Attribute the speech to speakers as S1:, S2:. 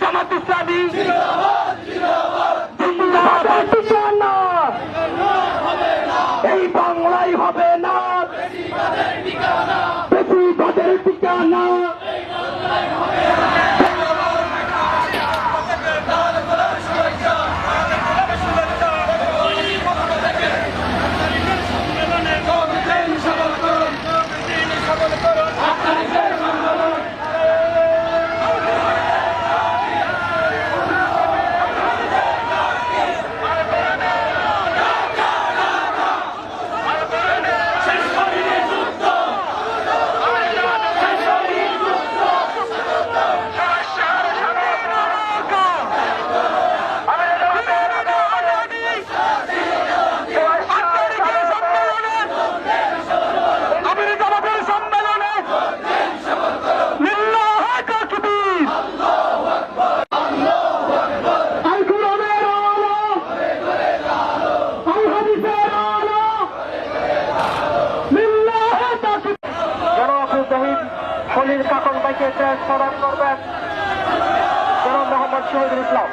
S1: জামাত ইসলামী। খলিল কাকন ভাইকে প্রদান করবেন। জনাব মোহাম্মদ শহীদুল ইসলাম।